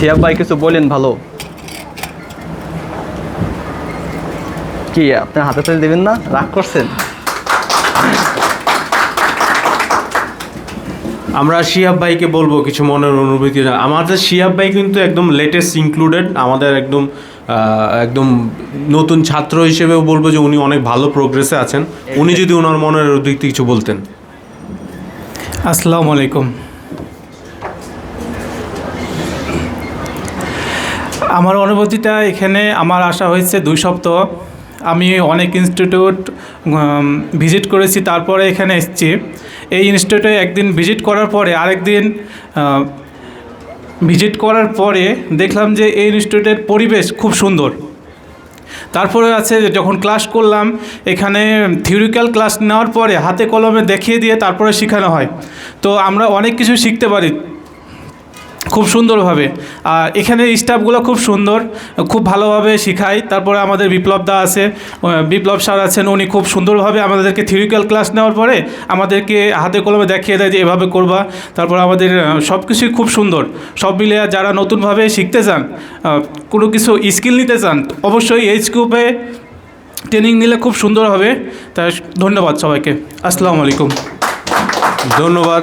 সিয়াব ভাই কিছু বলেন ভালো। কি আপনার হাতে তালি দেবেন না? রাগ করছেন? আমরা শিহাব ভাইকে বলব কিছু মনের অনুভূতি আমাদের শিহাব ভাই কিন্তু একদম লেটেস্ট ইনক্লুডেড আমাদের একদম একদম নতুন ছাত্র হিসেবেও বলব যে উনি অনেক ভালো প্রোগ্রেসে আছেন। উনি যদি ওনার মনের দিক থেকে কিছু বলতেন। আসসালামু আলাইকুম। আমার অনুভূতিটা এখানে আমার আসা হয়েছে দুই সপ্তাহ। আমি অনেক ইনস্টিটিউট ভিজিট করেছি, তারপরে এখানে এসেছি। এই ইনস্টিটিউটে একদিন ভিজিট করার পরে আরেকদিন ভিজিট করার পরে দেখলাম যে এই ইনস্টিটিউটের পরিবেশ খুব সুন্দর। তারপরে আছে যখন ক্লাস করলাম, এখানে থিওরিক্যাল ক্লাস নেওয়ার পরে হাতে কলমে দেখিয়ে দিয়ে তারপরে শেখানো হয়। তো আমরা অনেক কিছু শিখতে পারি। খুব সুন্দরভাবে। আর এখানে স্টাফগুলো খুব সুন্দর, খুব ভালোভাবে শেখায়। তারপরে আমাদের বিপ্লব দা আছে বিপ্লব স্যার আছেন, উনি খুব সুন্দরভাবে আমাদেরকে থিওরিক্যাল ক্লাস নেওয়ার পরে আমাদেরকে হাতে কলমে দেখিয়ে দেয় যে এভাবে করবা। তারপর আমাদের সব কিছুই খুব সুন্দর। সব মিলে যারা নতুনভাবে শিখতে চান কোনো কিছু স্কিল নিতে চান, অবশ্যই এইচ গ্রুপে ট্রেনিং নিলে খুব সুন্দর হবে। তাই ধন্যবাদ সবাইকে। আসসালামু আলাইকুম। ধন্যবাদ